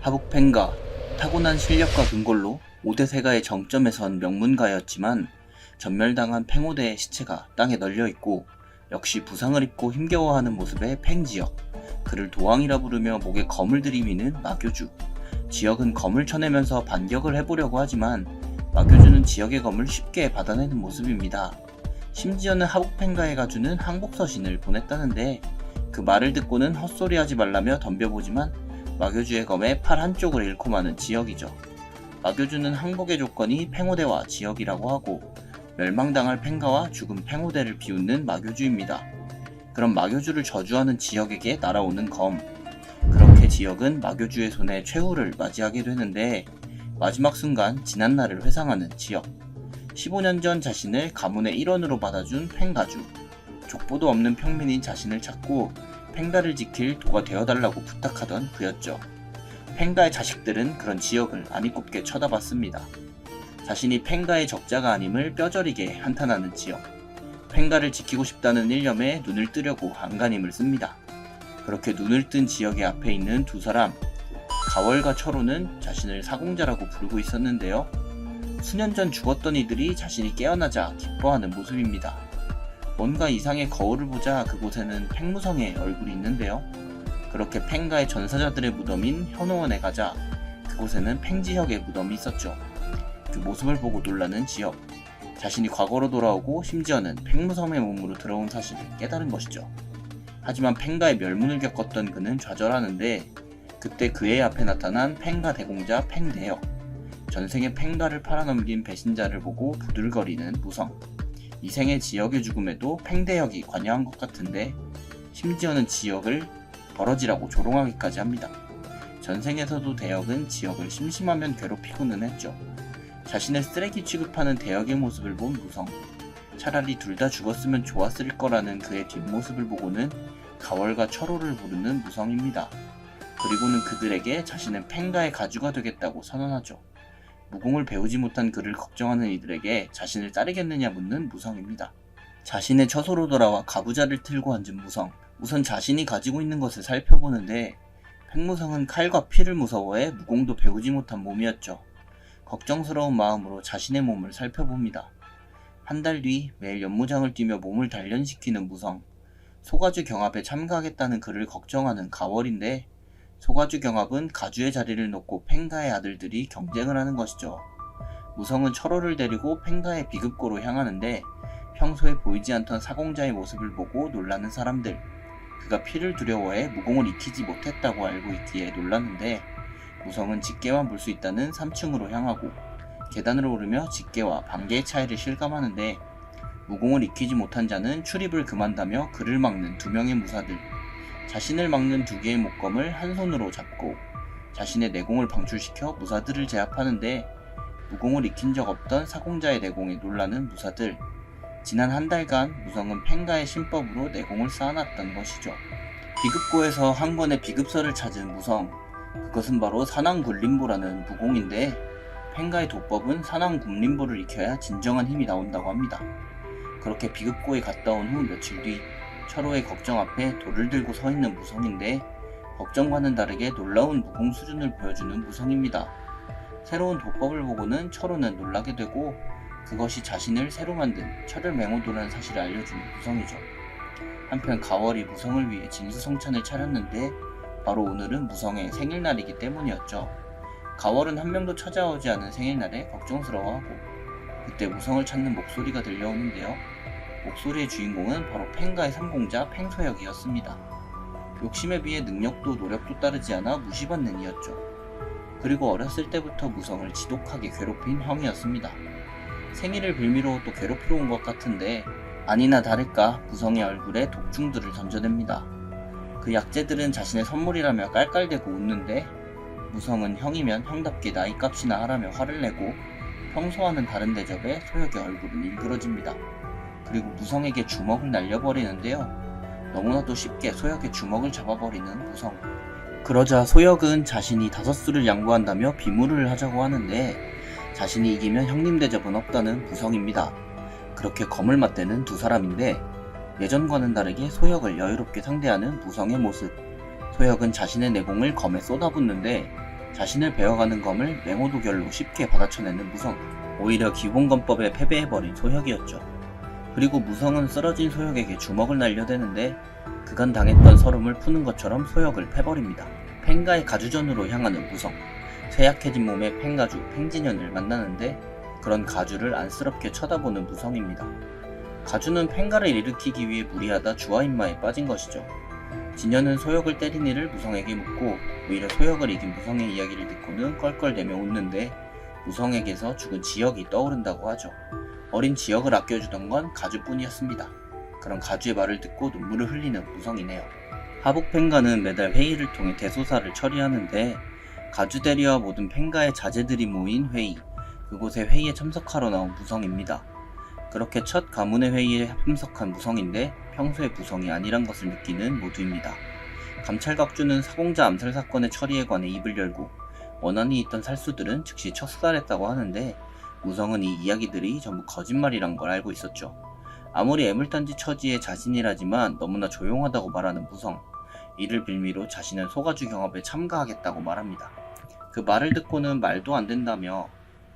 하북펜가 타고난 실력과 근골로 5대 세가의 정점에 선 명문가였지만 전멸당한 팽오대의 시체가 땅에 널려 있고 역시 부상을 입고 힘겨워하는 모습의 팽지역 그를 도왕이라 부르며 목에 검을 들이미는 마교주 지역은 검을 쳐내면서 반격을 해보려고 하지만 마교주는 지역의 검을 쉽게 받아내는 모습입니다. 심지어는 하북펜가에 가주는 항복서신을 보냈다는데 그 말을 듣고는 헛소리하지 말라며 덤벼보지만 마교주의 검에 팔 한쪽을 잃고 마는 지역이죠. 마교주는 항복의 조건이 팽오대와 지역이라고 하고 멸망당할 팽가와 죽은 팽오대를 비웃는 마교주입니다. 그럼 마교주를 저주하는 지역에게 날아오는 검. 그렇게 지역은 마교주의 손에 최후를 맞이하게 되는데 마지막 순간 지난 날을 회상하는 지역. 15년 전 자신을 가문의 일원으로 받아준 팽가주. 족보도 없는 평민인 자신을 찾고 팽가를 지킬 도가 되어달라고 부탁하던 그였죠. 팽가의 자식들은 그런 지역을 아니꼽게 쳐다봤습니다. 자신이 팽가의 적자가 아님을 뼈저리게 한탄하는 지역. 팽가를 지키고 싶다는 일념에 눈을 뜨려고 안간힘을 씁니다. 그렇게 눈을 뜬 지역의 앞에 있는 두 사람, 가월과 철호는 자신을 사공자라고 부르고 있었는데요. 수년 전 죽었던 이들이 자신이 깨어나자 기뻐하는 모습입니다. 뭔가 이상의 거울을 보자 그곳에는 팽무성의 얼굴이 있는데요. 그렇게 팽가의 전사자들의 무덤인 현호원에 가자 그곳에는 팽지혁의 무덤이 있었죠. 그 모습을 보고 놀라는 지역. 자신이 과거로 돌아오고 심지어는 팽무섬의 몸으로 들어온 사실을 깨달은 것이죠. 하지만 팽가의 멸문을 겪었던 그는 좌절하는데 그때 그의 앞에 나타난 팽가 대공자 팽대혁. 전생에 팽가를 팔아넘긴 배신자를 보고 부들거리는 무성. 이생의 지역의 죽음에도 팽대혁이 관여한 것 같은데 심지어는 지역을 버러지라고 조롱하기까지 합니다. 전생에서도 대혁은 지역을 심심하면 괴롭히고는 했죠. 자신을 쓰레기 취급하는 대혁의 모습을 본 무성. 차라리 둘 다 죽었으면 좋았을 거라는 그의 뒷모습을 보고는 가월과 철호를 부르는 무성입니다. 그리고는 그들에게 자신은 팽가의 가주가 되겠다고 선언하죠. 무공을 배우지 못한 그를 걱정하는 이들에게 자신을 따르겠느냐 묻는 무성입니다. 자신의 처소로 돌아와 가부좌를 틀고 앉은 무성. 우선 자신이 가지고 있는 것을 살펴보는데 팽무성은 칼과 피를 무서워해 무공도 배우지 못한 몸이었죠. 걱정스러운 마음으로 자신의 몸을 살펴봅니다. 한 달 뒤 매일 연무장을 뛰며 몸을 단련시키는 무성. 소가주 경합에 참가하겠다는 그를 걱정하는 가월인데 소가주 경합은 가주의 자리를 놓고 팽가의 아들들이 경쟁을 하는 것이죠. 무성은 철호를 데리고 팽가의 비급고로 향하는데 평소에 보이지 않던 사공자의 모습을 보고 놀라는 사람들. 그가 피를 두려워해 무공을 익히지 못했다고 알고 있기에 놀랐는데 무성은 직계만 볼 수 있다는 3층으로 향하고 계단을 오르며 직계와 반개의 차이를 실감하는데 무공을 익히지 못한 자는 출입을 금한다며 그를 막는 두 명의 무사들 자신을 막는 두 개의 목검을 한 손으로 잡고 자신의 내공을 방출시켜 무사들을 제압하는데 무공을 익힌 적 없던 사공자의 내공에 놀라는 무사들 지난 한 달간 무성은 팽가의 신법으로 내공을 쌓아놨던 것이죠. 비급고에서 한 권의 비급서를 찾은 무성 그것은 바로 산왕굴림보라는 무공인데 팽가의 도법은 산왕굴림보를 익혀야 진정한 힘이 나온다고 합니다. 그렇게 비급고에 갔다 온 후 며칠 뒤 철호의 걱정 앞에 돌을 들고 서 있는 무성인데 걱정과는 다르게 놀라운 무공 수준을 보여주는 무성입니다. 새로운 도법을 보고는 철호는 놀라게 되고 그것이 자신을 새로 만든 철을 맹호도라는 사실을 알려주는 무성이죠. 한편 가월이 무성을 위해 진수성찬을 차렸는데 바로 오늘은 무성의 생일날이기 때문이었죠. 가월은 한 명도 찾아오지 않은 생일날에 걱정스러워하고 그때 무성을 찾는 목소리가 들려오는데요. 목소리의 주인공은 바로 팽가의 삼공자 팽소혁이었습니다. 욕심에 비해 능력도 노력도 따르지 않아 무시받는 이였죠. 그리고 어렸을 때부터 무성을 지독하게 괴롭힌 형이었습니다. 생일을 빌미로 또 괴롭히러 온 것 같은데 아니나 다를까 무성의 얼굴에 독중들을 던져댑니다. 그 약재들은 자신의 선물이라며 깔깔대고 웃는데 무성은 형이면 형답게 나이값이나 하라며 화를 내고 평소와는 다른 대접에 소혁의 얼굴은 일그러집니다. 그리고 무성에게 주먹을 날려버리는데요. 너무나도 쉽게 소혁의 주먹을 잡아버리는 무성. 그러자 소혁은 자신이 다섯 수를 양보한다며 비무를 하자고 하는데 자신이 이기면 형님 대접은 없다는 무성입니다. 그렇게 검을 맞대는 두 사람인데 예전과는 다르게 소혁을 여유롭게 상대하는 무성의 모습. 소혁은 자신의 내공을 검에 쏟아붓는데 자신을 베어가는 검을 맹호도결로 쉽게 받아쳐내는 무성. 오히려 기본검법에 패배해버린 소혁이었죠. 그리고 무성은 쓰러진 소혁에게 주먹을 날려대는데 그간 당했던 서름을 푸는 것처럼 소혁을 패버립니다. 팽가의 가주전으로 향하는 무성. 쇠약해진 몸의 팽가주 팽진현을 만나는데 그런 가주를 안쓰럽게 쳐다보는 무성입니다. 가주는 팽가를 일으키기 위해 무리하다 주화인마에 빠진 것이죠. 진현은 소혁을 때린 이를 무성에게 묻고 오히려 소혁을 이긴 무성의 이야기를 듣고는 껄껄대며 웃는데 무성에게서 죽은 지역이 떠오른다고 하죠. 어린 지역을 아껴주던 건 가주뿐이었습니다. 그런 가주의 말을 듣고 눈물을 흘리는 무성이네요. 하북 팽가는 매달 회의를 통해 대소사를 처리하는데 가주 대리와 모든 팽가의 자제들이 모인 회의, 그곳에 회의에 참석하러 나온 무성입니다. 그렇게 첫 가문의 회의에 참석한 무성인데 평소에 무성이 아니란 것을 느끼는 모두입니다. 감찰각주는 사공자 암살 사건의 처리에 관해 입을 열고 원한이 있던 살수들은 즉시 척살했다고 하는데 무성은 이 이야기들이 전부 거짓말이란 걸 알고 있었죠. 아무리 애물단지 처지의 자신이라지만 너무나 조용하다고 말하는 무성. 이를 빌미로 자신은 소가주 경합에 참가하겠다고 말합니다. 그 말을 듣고는 말도 안 된다며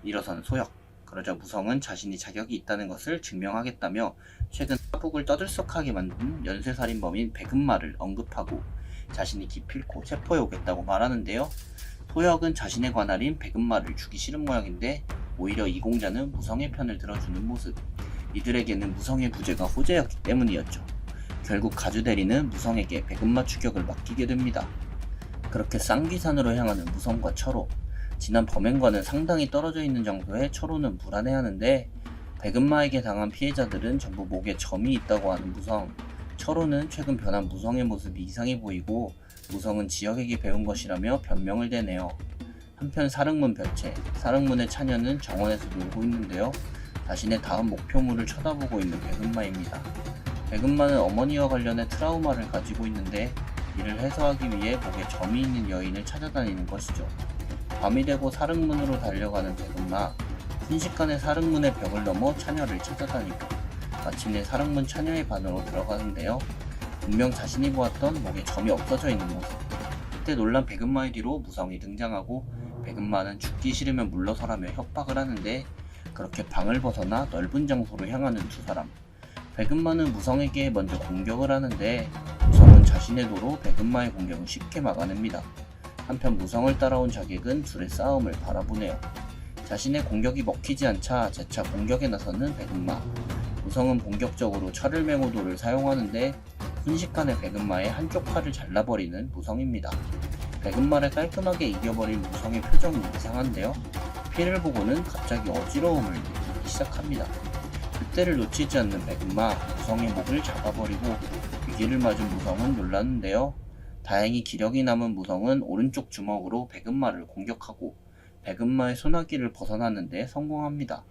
일어선 소혁. 그러자 무성은 자신이 자격이 있다는 것을 증명하겠다며 최근 하북을 떠들썩하게 만든 연쇄살인범인 백은마를 언급하고 자신이 기필코 체포해 오겠다고 말하는데요. 소혁은 자신의 관할인 백은마를 주기 싫은 모양인데 오히려 이공자는 무성의 편을 들어주는 모습. 이들에게는 무성의 부재가 호재였기 때문이었죠. 결국 가주대리는 무성에게 백은마 추격을 맡기게 됩니다. 그렇게 쌍귀산으로 향하는 무성과 철호. 지난 범행과는 상당히 떨어져 있는 정도의 철호는 불안해하는데 백은마에게 당한 피해자들은 전부 목에 점이 있다고 하는 무성. 철호는 최근 변한 무성의 모습이 이상해 보이고 무성은 지역에게 배운 것이라며 변명을 대네요. 한편 사릉문 별채, 사릉문의 차녀는 정원에서 놀고 있는데요. 자신의 다음 목표물을 쳐다보고 있는 백은마입니다. 백은마는 어머니와 관련해 트라우마를 가지고 있는데 이를 해소하기 위해 목에 점이 있는 여인을 찾아다니는 것이죠. 밤이 되고 사릉문으로 달려가는 백은마, 순식간에 사릉문의 벽을 넘어 차녀를 찾아다니고 마침내 사릉문 차녀의 반으로 들어가는데요. 분명 자신이 보았던 목에 점이 없어져 있는 모습. 그때 놀란 백은마의 뒤로 무성이 등장하고 백은마는 죽기 싫으면 물러서라며 협박을 하는데 그렇게 방을 벗어나 넓은 장소로 향하는 두 사람. 백은마는 무성에게 먼저 공격을 하는데 무성은 자신의 도로 백은마의 공격을 쉽게 막아냅니다. 한편 무성을 따라온 자객은 둘의 싸움을 바라보네요. 자신의 공격이 먹히지 않자 재차 공격에 나서는 백은마. 무성은 본격적으로 철을 맹호도를 사용하는데 순식간에 백은마의 한쪽 팔을 잘라버리는 무성입니다. 백은마를 깔끔하게 이겨버린 무성의 표정이 이상한데요. 피를 보고는 갑자기 어지러움을 느끼기 시작합니다. 그때를 놓치지 않는 백은마, 무성의 목을 잡아버리고 위기를 맞은 무성은 놀랐는데요. 다행히 기력이 남은 무성은 오른쪽 주먹으로 백은마를 공격하고 백은마의 소나기를 벗어나는데 성공합니다.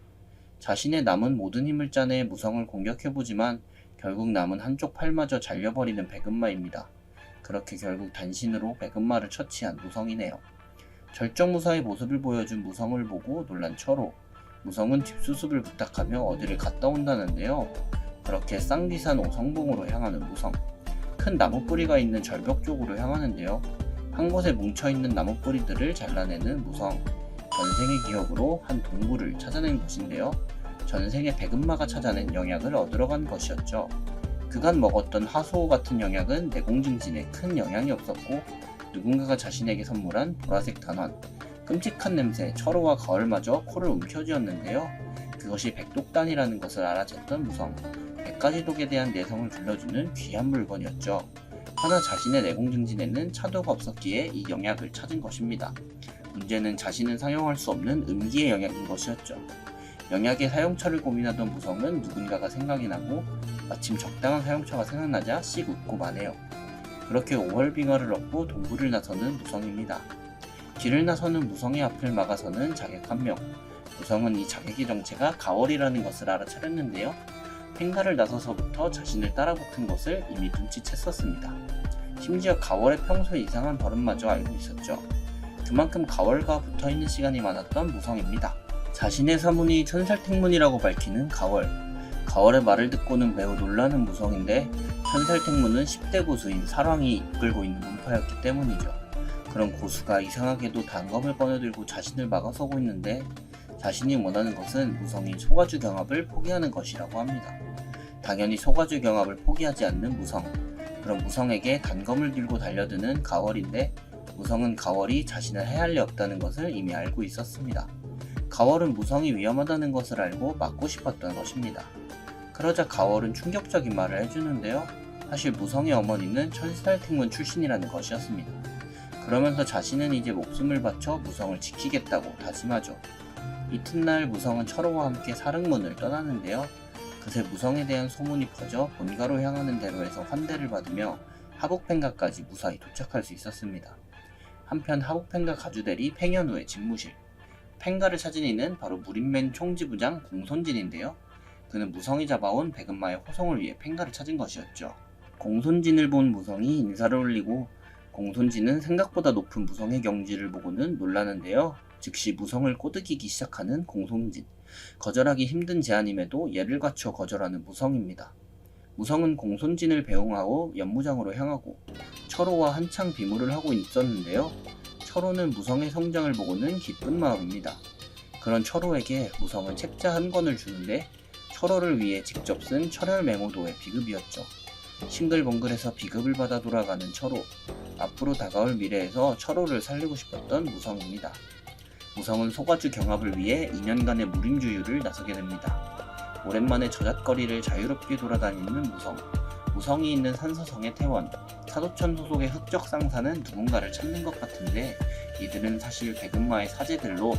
자신의 남은 모든 힘을 짜내 무성을 공격해보지만 결국 남은 한쪽 팔마저 잘려버리는 백은마입니다. 그렇게 결국 단신으로 백은마를 처치한 무성이네요. 절정무사의 모습을 보여준 무성을 보고 놀란 철호. 무성은 뒷수습을 부탁하며 어디를 갔다 온다는데요. 그렇게 쌍기산 오성봉으로 향하는 무성. 큰 나무 뿌리가 있는 절벽 쪽으로 향하는데요. 한 곳에 뭉쳐있는 나무 뿌리들을 잘라내는 무성. 전생의 기억으로 한 동굴을 찾아낸 곳인데요. 전생에 백은마가 찾아낸 영약을 얻으러 간 것이었죠. 그간 먹었던 하소호 같은 영약은 내공 증진에 큰 영향이 없었고 누군가가 자신에게 선물한 보라색 단환, 끔찍한 냄새, 철호와 가을마저 코를 움켜쥐었는데요. 그것이 백독단이라는 것을 알아챘던 무성, 백가지 독에 대한 내성을 불러주는 귀한 물건이었죠. 하나 자신의 내공 증진에는 차도가 없었기에 이 영약을 찾은 것입니다. 문제는 자신은 사용할 수 없는 음기의 영약인 것이었죠. 영약의 사용처를 고민하던 무성은 누군가가 생각이 나고 마침 적당한 사용처가 생각나자 씩 웃고 마네요. 그렇게 5월 빙하를 얻고 동굴을 나서는 무성입니다. 길을 나서는 무성의 앞을 막아서는 자객 한 명. 무성은 이 자객의 정체가 가월이라는 것을 알아차렸는데요. 팽가를 나서서부터 자신을 따라붙은 것을 이미 눈치챘었습니다. 심지어 가월의 평소에 이상한 버릇마저 알고 있었죠. 그만큼 가월과 붙어있는 시간이 많았던 무성입니다. 자신의 사문이 천살택문이라고 밝히는 가월. 가월의 말을 듣고는 매우 놀라는 무성인데 천살택문은 10대 고수인 사랑이 이끌고 있는 문파였기 때문이죠. 그런 고수가 이상하게도 단검을 꺼내들고 자신을 막아서고 있는데 자신이 원하는 것은 무성이 소가주 경합을 포기하는 것이라고 합니다. 당연히 소가주 경합을 포기하지 않는 무성. 그럼 무성에게 단검을 들고 달려드는 가월인데 무성은 가월이 자신을 해할 리 없다는 것을 이미 알고 있었습니다. 가월은 무성이 위험하다는 것을 알고 막고 싶었던 것입니다. 그러자 가월은 충격적인 말을 해주는데요. 사실 무성의 어머니는 천살택문 출신이라는 것이었습니다. 그러면서 자신은 이제 목숨을 바쳐 무성을 지키겠다고 다짐하죠. 이튿날 무성은 철호와 함께 사릉문을 떠나는데요. 그새 무성에 대한 소문이 퍼져 본가로 향하는 대로에서 환대를 받으며 하복팽가까지 무사히 도착할 수 있었습니다. 한편 하복팽가 가주대리 팽현우의 집무실 팽가를 찾은 이는 바로 무림맨 총지부장 공손진인데요. 그는 무성이 잡아온 백은마의 호송을 위해 팽가를 찾은 것이었죠. 공손진을 본 무성이 인사를 올리고 공손진은 생각보다 높은 무성의 경지를 보고는 놀라는데요. 즉시 무성을 꼬드기기 시작하는 공손진. 거절하기 힘든 제안임에도 예를 갖춰 거절하는 무성입니다. 무성은 공손진을 배웅하고 연무장으로 향하고 철호와 한창 비무를 하고 있었는데요. 철호는 무성의 성장을 보고는 기쁜 마음입니다. 그런 철호에게 무성은 책자 한 권을 주는데 철호를 위해 직접 쓴 철혈 맹호도의 비급이었죠. 싱글벙글해서 비급을 받아 돌아가는 철호. 앞으로 다가올 미래에서 철호를 살리고 싶었던 무성입니다. 무성은 소가주 경합을 위해 2년간의 무림주유를 나서게 됩니다. 오랜만에 저잣거리를 자유롭게 돌아다니는 무성. 무성이 있는 산서성의 태원, 사도천 소속의 흑적 상사는 누군가를 찾는 것 같은데 이들은 사실 백은마의 사제들로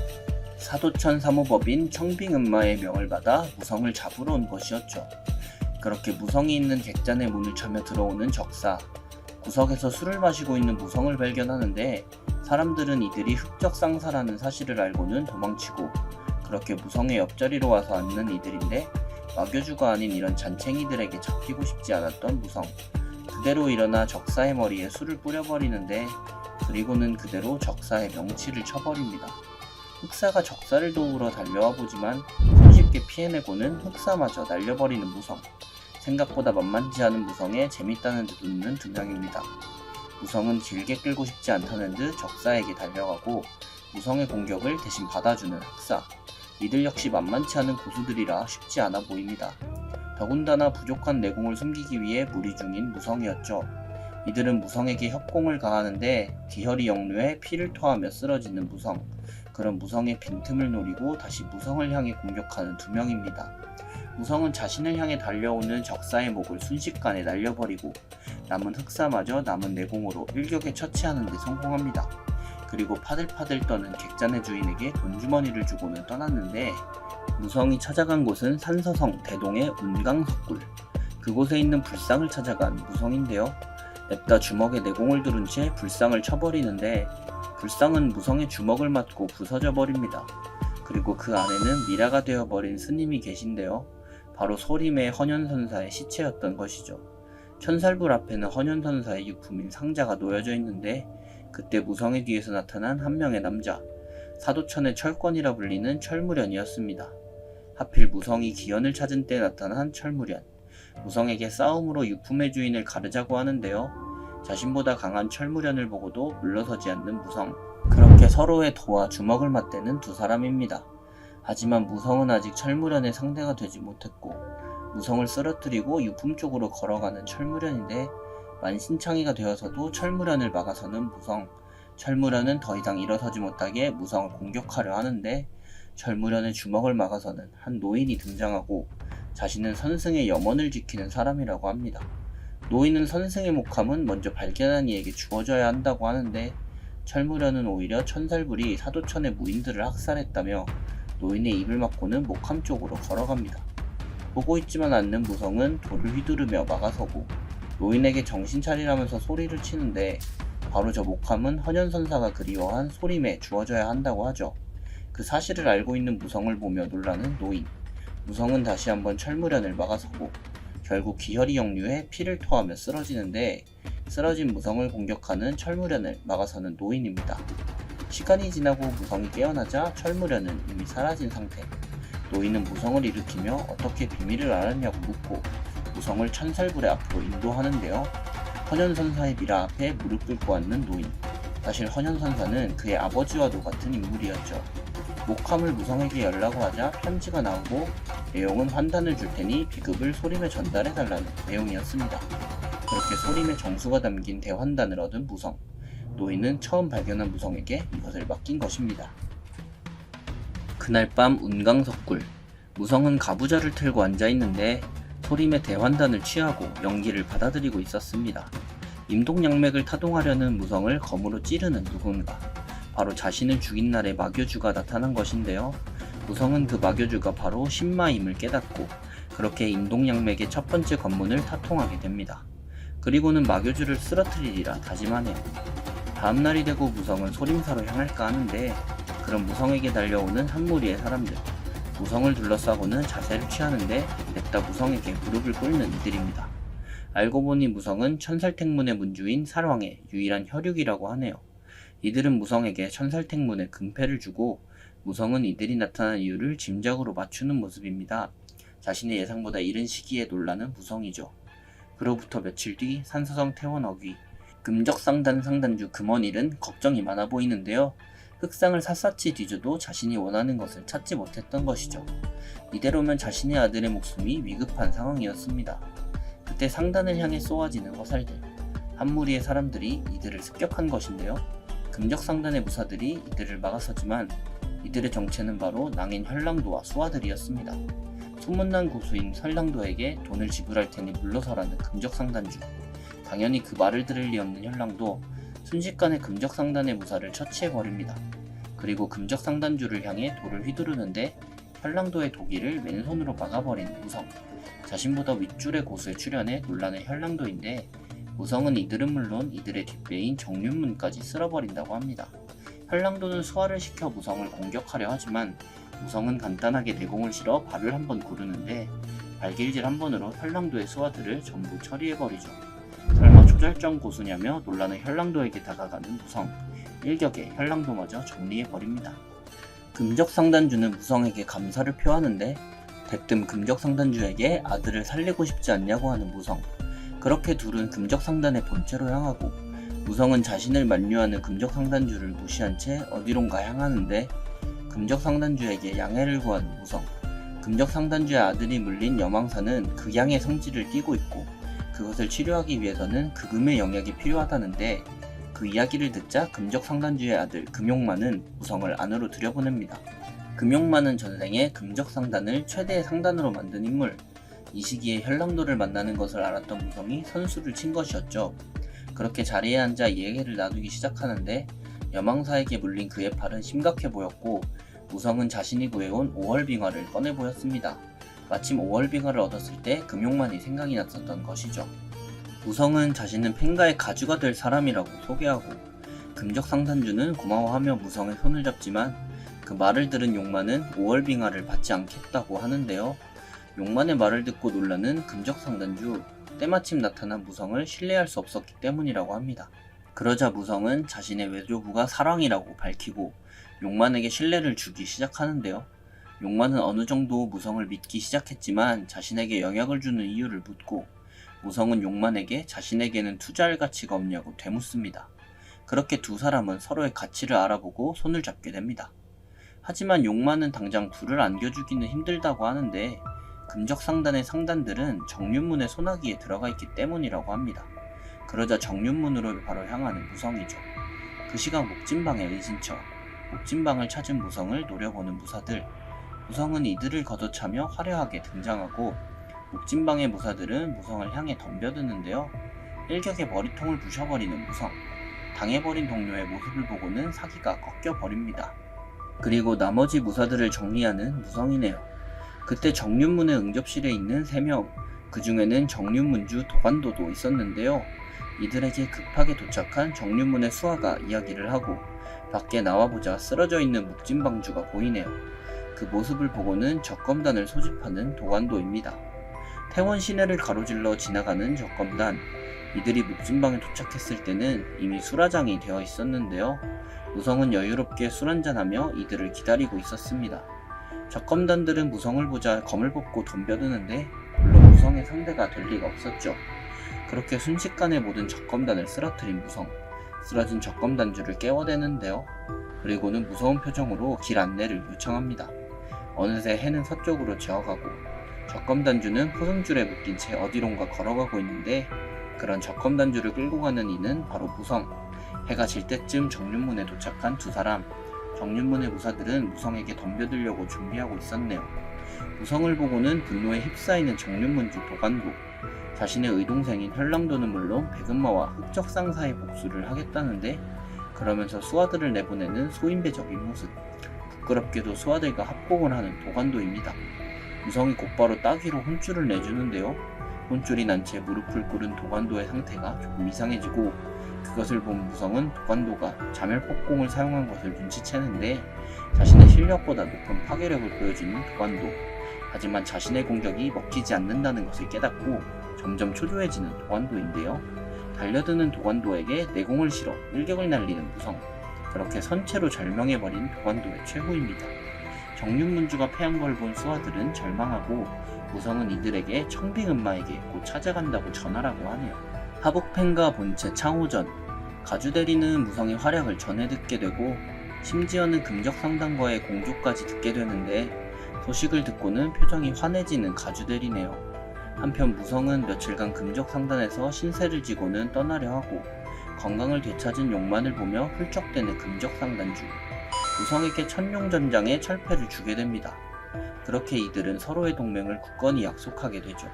사도천 사무법인 청빙은마의 명을 받아 무성을 잡으러 온 것이었죠. 그렇게 무성이 있는 객잔의 문을 차며 들어오는 적사. 구석에서 술을 마시고 있는 무성을 발견하는데 사람들은 이들이 흑적 상사라는 사실을 알고는 도망치고 그렇게 무성의 옆자리로 와서 앉는 이들인데 막여주가 아닌 이런 잔챙이들에게 잡히고 싶지 않았던 무성. 그대로 일어나 적사의 머리에 술을 뿌려버리는데 그리고는 그대로 적사의 명치를 쳐버립니다. 흑사가 적사를 도우러 달려와 보지만 손쉽게 피해내고는 흑사마저 날려버리는 무성. 생각보다 만만치 않은 무성에 재밌다는 듯 웃는 두 명입니다. 무성은 길게 끌고 싶지 않다는 듯 적사에게 달려가고 무성의 공격을 대신 받아주는 흑사. 이들 역시 만만치 않은 고수들이라 쉽지 않아 보입니다. 더군다나 부족한 내공을 숨기기 위해 무리 중인 무성이었죠. 이들은 무성에게 협공을 가하는데 기혈이 역류해 피를 토하며 쓰러지는 무성. 그런 무성의 빈틈을 노리고 다시 무성을 향해 공격하는 두 명입니다. 무성은 자신을 향해 달려오는 적사의 목을 순식간에 날려버리고 남은 흑사마저 남은 내공으로 일격에 처치하는 데 성공합니다. 그리고 파들파들 떠는 객잔의 주인에게 돈주머니를 주고는 떠났는데 무성이 찾아간 곳은 산서성 대동의 운강석굴 그곳에 있는 불상을 찾아간 무성인데요. 냅다 주먹에 내공을 두른 채 불상을 쳐버리는데 불상은 무성의 주먹을 맞고 부서져 버립니다. 그리고 그 안에는 미라가 되어버린 스님이 계신데요. 바로 소림의 헌현선사의 시체였던 것이죠. 천살불 앞에는 헌현선사의 유품인 상자가 놓여져 있는데 그때 무성의 뒤에서 나타난 한 명의 남자, 사도천의 철권이라 불리는 철무련이었습니다. 하필 무성이 기현을 찾은 때 나타난 철무련. 무성에게 싸움으로 유품의 주인을 가르자고 하는데요. 자신보다 강한 철무련을 보고도 물러서지 않는 무성. 그렇게 서로의 도와 주먹을 맞대는 두 사람입니다. 하지만 무성은 아직 철무련의 상대가 되지 못했고 무성을 쓰러뜨리고 유품 쪽으로 걸어가는 철무련인데 만신창이가 되어서도 철무련을 막아서는 무성. 철무련은 더 이상 일어서지 못하게 무성을 공격하려 하는데 철무련의 주먹을 막아서는 한 노인이 등장하고 자신은 선승의 염원을 지키는 사람이라고 합니다. 노인은 선승의 목함은 먼저 발견한 이에게 주어져야 한다고 하는데 철무련은 오히려 천살불이 사도천의 무인들을 학살했다며 노인의 입을 막고는 목함 쪽으로 걸어갑니다. 보고 있지만 않는 무성은 돌을 휘두르며 막아서고 노인에게 정신 차리라면서 소리를 치는데 바로 저 목함은 헌현선사가 그리워한 소림에 주어져야 한다고 하죠. 그 사실을 알고 있는 무성을 보며 놀라는 노인. 무성은 다시 한번 철무련을 막아서고 결국 기혈이 역류해 피를 토하며 쓰러지는데 쓰러진 무성을 공격하는 철무련을 막아서는 노인입니다. 시간이 지나고 무성이 깨어나자 철무련은 이미 사라진 상태. 노인은 무성을 일으키며 어떻게 비밀을 알았냐고 묻고 무성을 천살불의 앞으로 인도하는데요. 헌현선사의 미라 앞에 무릎 꿇고 앉는 노인. 사실 헌현선사는 그의 아버지와도 같은 인물이었죠. 목함을 무성에게 연락을 하자 편지가 나오고 내용은 환단을 줄 테니 비급을 소림에 전달해달라는 내용이었습니다. 그렇게 소림의 정수가 담긴 대환단을 얻은 무성. 노인은 처음 발견한 무성에게 이것을 맡긴 것입니다. 그날 밤 운강석굴. 무성은 가부좌를 틀고 앉아 있는데 소림의 대환단을 취하고 연기를 받아들이고 있었습니다. 임동양맥을 타동하려는 무성을 검으로 찌르는 누군가. 바로 자신을 죽인 날의 마교주가 나타난 것인데요. 무성은 그 마교주가 바로 신마임을 깨닫고 그렇게 임동양맥의 첫 번째 관문을 타통하게 됩니다. 그리고는 마교주를 쓰러뜨리리라 다짐하네요. 다음날이 되고 무성은 소림사로 향할까 하는데 그런 무성에게 달려오는 한 무리의 사람들. 무성을 둘러싸고는 자세를 취하는데 냅다 무성에게 무릎을 꿇는 이들입니다. 알고 보니 무성은 천살택문의 문주인 사왕의 유일한 혈육이라고 하네요. 이들은 무성에게 천살택문의 금패를 주고 무성은 이들이 나타난 이유를 짐작으로 맞추는 모습입니다. 자신의 예상보다 이른 시기에 놀라는 무성이죠. 그로부터 며칠 뒤 산서성 태원 어귀 금적상단 상단주 금원일은 걱정이 많아 보이는데요. 흑상을 샅샅이 뒤져도 자신이 원하는 것을 찾지 못했던 것이죠. 이대로면 자신의 아들의 목숨이 위급한 상황이었습니다. 그때 상단을 향해 쏘아지는 화살들. 한 무리의 사람들이 이들을 습격한 것인데요. 금적상단의 무사들이 이들을 막아서지만 이들의 정체는 바로 낭인 혈랑도와 수하들이었습니다. 소문난 고수인 설랑도에게 돈을 지불할 테니 물러서라는 금적상단주. 당연히 그 말을 들을 리 없는 혈랑도 순식간에 금적상단의 무사를 처치해버립니다. 그리고 금적 상단주를 향해 돌을 휘두르는데 혈랑도의 도기를 맨손으로 막아버린 무성. 자신보다 윗줄의 고수에 출연해 논란의 혈랑도인데 무성은 이들은 물론 이들의 뒷배인 정윤문까지 쓸어버린다고 합니다. 혈랑도는 수화를 시켜 무성을 공격하려 하지만 무성은 간단하게 내공을 실어 발을 한번 구르는데 발길질 한 번으로 혈랑도의 수화들을 전부 처리해버리죠. 설마 초절정 고수냐며 논란의 혈랑도에게 다가가는 무성. 일격에 혈랑도마저 정리해버립니다. 금적상단주는 무성에게 감사를 표하는데 대뜸 금적상단주에게 아들을 살리고 싶지 않냐고 하는 무성. 그렇게 둘은 금적상단의 본체로 향하고 무성은 자신을 만류하는 금적상단주를 무시한 채 어디론가 향하는데 금적상단주에게 양해를 구하는 무성. 금적상단주의 아들이 물린 여망사는 극양의 성질을 띠고 있고 그것을 치료하기 위해서는 극음의 영역이 필요하다는데 그 이야기를 듣자 금적상단주의 아들 금용만은 무성을 안으로 들여보냅니다. 금용만은 전생에 금적상단을 최대의 상단으로 만든 인물. 이 시기에 혈랑도를 만나는 것을 알았던 무성이 선수를 친 것이었죠. 그렇게 자리에 앉아 얘기를 나누기 시작하는데 여망사에게 물린 그의 팔은 심각해 보였고 무성은 자신이 구해온 5월빙화를 꺼내 보였습니다. 마침 5월빙화를 얻었을 때 금용만이 생각이 났었던 것이죠. 무성은 자신은 펜가의 가주가 될 사람이라고 소개하고 금적 상단주는 고마워하며 무성의 손을 잡지만 그 말을 들은 용만은 5월빙화를 받지 않겠다고 하는데요. 용만의 말을 듣고 놀라는 금적 상단주 때마침 나타난 무성을 신뢰할 수 없었기 때문이라고 합니다. 그러자 무성은 자신의 외조부가 사랑이라고 밝히고 용만에게 신뢰를 주기 시작하는데요. 용만은 어느 정도 무성을 믿기 시작했지만 자신에게 영향을 주는 이유를 묻고 무성은 용만에게 자신에게는 투자할 가치가 없냐고 되묻습니다. 그렇게 두 사람은 서로의 가치를 알아보고 손을 잡게 됩니다. 하지만 용만은 당장 불을 안겨주기는 힘들다고 하는데 금적상단의 상단들은 정윤문의 소나기에 들어가 있기 때문이라고 합니다. 그러자 정윤문으로 바로 향하는 무성이죠. 그 시간 목진방에 의진 척 목진방을 찾은 무성을 노려보는 무사들 무성은 이들을 걷어차며 화려하게 등장하고 목진방의 무사들은 무성을 향해 덤벼드는데요. 일격에 머리통을 부셔버리는 무성 당해버린 동료의 모습을 보고는 사기가 꺾여버립니다. 그리고 나머지 무사들을 정리하는 무성이네요. 그때 정윤문의 응접실에 있는 3명, 그 중에는 정윤문주 도관도도 있었는데요. 이들에게 급하게 도착한 정윤문의 수하가 이야기를 하고 밖에 나와보자 쓰러져 있는 묵진방주가 보이네요. 그 모습을 보고는 적검단을 소집하는 도관도입니다. 태원 시내를 가로질러 지나가는 적검단. 이들이 묵진방에 도착했을 때는 이미 술화장이 되어 있었는데요. 무성은 여유롭게 술 한잔하며 이들을 기다리고 있었습니다. 적검단들은 무성을 보자 검을 뽑고 덤벼드는데 물론 무성의 상대가 될 리가 없었죠. 그렇게 순식간에 모든 적검단을 쓰러뜨린 무성. 쓰러진 적검 단주를 깨워대는데요. 그리고는 무서운 표정으로 길 안내를 요청합니다. 어느새 해는 서쪽으로 지어가고 적검 단주는 포승줄에 묶인 채 어디론가 걸어가고 있는데 그런 적검 단주를 끌고 가는 이는 바로 무성. 해가 질 때쯤 정륜문에 도착한 두 사람. 정륜문의 무사들은 무성에게 덤벼들려고 준비하고 있었네요. 무성을 보고는 분노에 휩싸이는 정륜문주 도관도. 자신의 의동생인 혈랑도는 물론 백은마와 흑적상사의 복수를 하겠다는데 그러면서 수하들을 내보내는 소인배적인 모습. 부끄럽게도 수하들과 합복을 하는 도관도입니다. 무성이 곧바로 따귀로 혼쭐을 내주는데요. 혼쭐이 난 채 무릎을 꿇은 도관도의 상태가 조금 이상해지고 그것을 본 무성은 도관도가 자멸 폭공을 사용한 것을 눈치채는데 자신의 실력보다 높은 파괴력을 보여주는 도관도 하지만 자신의 공격이 먹히지 않는다는 것을 깨닫고 점점 초조해지는 도관도인데요. 달려드는 도관도에게 내공을 실어 일격을 날리는 무성 그렇게 선체로 절명해버린 도관도의 최후입니다. 정윤문주가 패한 걸 본 수하들은 절망하고 무성은 이들에게 청빙은마에게 곧 찾아간다고 전하라고 하네요. 하복펜과 본체 창호전 가주대리는 무성의 활약을 전해 듣게 되고 심지어는 금적상단과의 공조까지 듣게 되는데 소식을 듣고는 표정이 환해지는 가주대리네요. 한편 무성은 며칠간 금적상단에서 신세를 지고는 떠나려 하고 건강을 되찾은 용만을 보며 훌쩍대는 금적상단주 무성에게 천룡전장의 철패를 주게 됩니다. 그렇게 이들은 서로의 동맹을 굳건히 약속하게 되죠.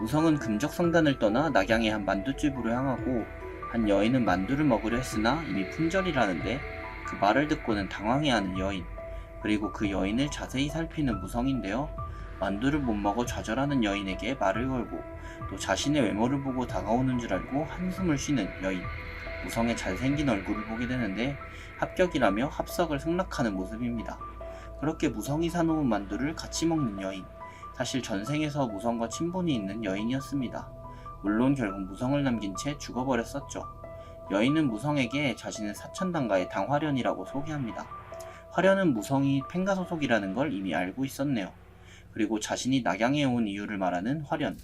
무성은 금적상단을 떠나 낙양의 한 만두집으로 향하고 한 여인은 만두를 먹으려 했으나 이미 품절이라는데 그 말을 듣고는 당황해하는 여인 그리고 그 여인을 자세히 살피는 무성인데요. 만두를 못 먹어 좌절하는 여인에게 말을 걸고 또 자신의 외모를 보고 다가오는 줄 알고 한숨을 쉬는 여인 무성의 잘생긴 얼굴을 보게 되는데 합격이라며 합석을 승낙하는 모습입니다. 그렇게 무성이 사놓은 만두를 같이 먹는 여인. 사실 전생에서 무성과 친분이 있는 여인이었습니다. 물론 결국 무성을 남긴 채 죽어버렸었죠. 여인은 무성에게 자신의 사천당가의 당화련이라고 소개합니다. 화련은 무성이 팽가 소속이라는 걸 이미 알고 있었네요. 그리고 자신이 낙양에 온 이유를 말하는 화련.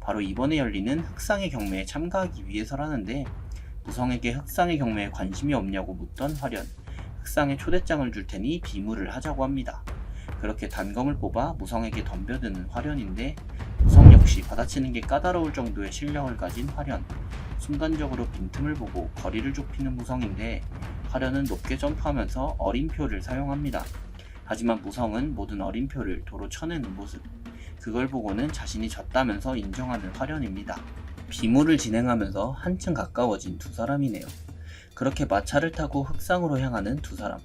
바로 이번에 열리는 흑상의 경매에 참가하기 위해서라는데 무성에게 흑상의 경매에 관심이 없냐고 묻던 화련. 흑상에 초대장을 줄 테니 비무를 하자고 합니다. 그렇게 단검을 뽑아 무성에게 덤벼드는 화련인데 무성 역시 받아치는 게 까다로울 정도의 실력을 가진 화련. 순간적으로 빈틈을 보고 거리를 좁히는 무성인데 화련은 높게 점프하면서 어림표를 사용합니다. 하지만 무성은 모든 어림표를 도로 쳐내는 모습. 그걸 보고는 자신이 졌다면서 인정하는 화련입니다. 비무를 진행하면서 한층 가까워진 두 사람이네요. 그렇게 마차를 타고 흑상으로 향하는 두 사람.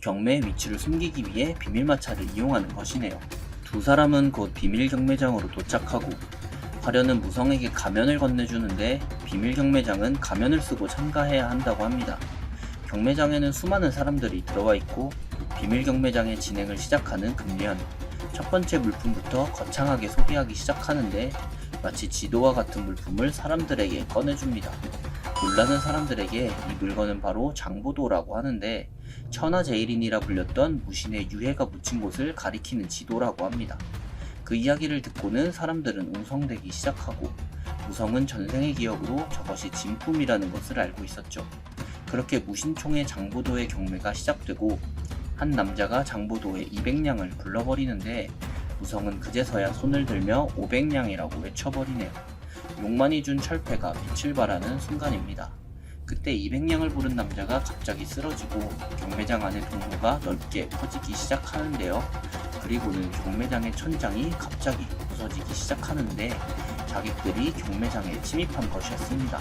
경매의 위치를 숨기기 위해 비밀 마차를 이용하는 것이네요. 두 사람은 곧 비밀 경매장으로 도착하고 화련은 무성에게 가면을 건네주는데 비밀 경매장은 가면을 쓰고 참가해야 한다고 합니다. 경매장에는 수많은 사람들이 들어와 있고 비밀 경매장의 진행을 시작하는 금년 첫 번째 물품부터 거창하게 소개하기 시작하는데 마치 지도와 같은 물품을 사람들에게 꺼내줍니다. 놀라는 사람들에게 이 물건은 바로 장보도라고 하는데 천하제일인이라 불렸던 무신의 유해가 묻힌 곳을 가리키는 지도라고 합니다. 그 이야기를 듣고는 사람들은 웅성대기 시작하고 무성은 전생의 기억으로 저것이 진품이라는 것을 알고 있었죠. 그렇게 무신총의 장보도의 경매가 시작되고 한 남자가 장보도의 200냥을 불러버리는데 무성은 그제서야 손을 들며 500냥이라고 외쳐버리네요. 용만이 준 철패가 빛을 발하는 순간입니다. 그때 200냥을 부른 남자가 갑자기 쓰러지고 경매장 안의 동로가 넓게 퍼지기 시작하는데요. 그리고는 경매장의 천장이 갑자기 부서지기 시작하는데 자객들이 경매장에 침입한 것이었습니다.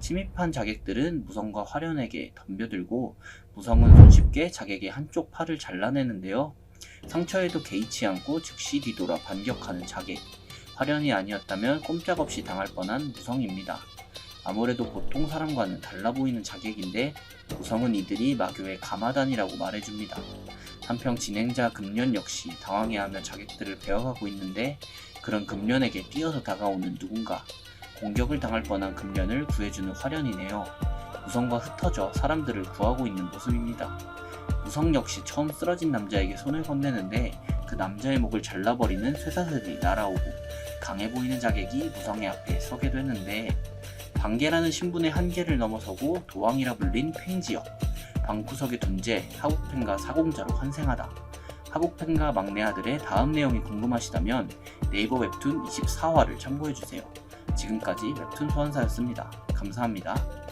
침입한 자객들은 무성과 화련에게 덤벼들고 무성은 손쉽게 자객의 한쪽 팔을 잘라내는데요. 상처에도 개의치 않고 즉시 뒤돌아 반격하는 자객. 화련이 아니었다면 꼼짝없이 당할 뻔한 무성입니다. 아무래도 보통 사람과는 달라 보이는 자객인데 무성은 이들이 마교의 가마단이라고 말해줍니다. 한편 진행자 금년 역시 당황해하며 자객들을 배워가고 있는데 그런 금년에게 뛰어서 다가오는 누군가 공격을 당할 뻔한 금년을 구해주는 화련이네요. 무성과 흩어져 사람들을 구하고 있는 모습입니다. 무성 역시 처음 쓰러진 남자에게 손을 건네는데 그 남자의 목을 잘라버리는 쇠사슬이 날아오고 강해 보이는 자객이 무성의 앞에 서게 되는데 방계라는 신분의 한계를 넘어서고 도왕이라 불린 팽지역, 방구석의 존재, 하국팬과 사공자로 환생하다. 하국팬과 막내 아들의 다음 내용이 궁금하시다면 네이버 웹툰 24화를 참고해주세요. 지금까지 웹툰 소환사였습니다. 감사합니다.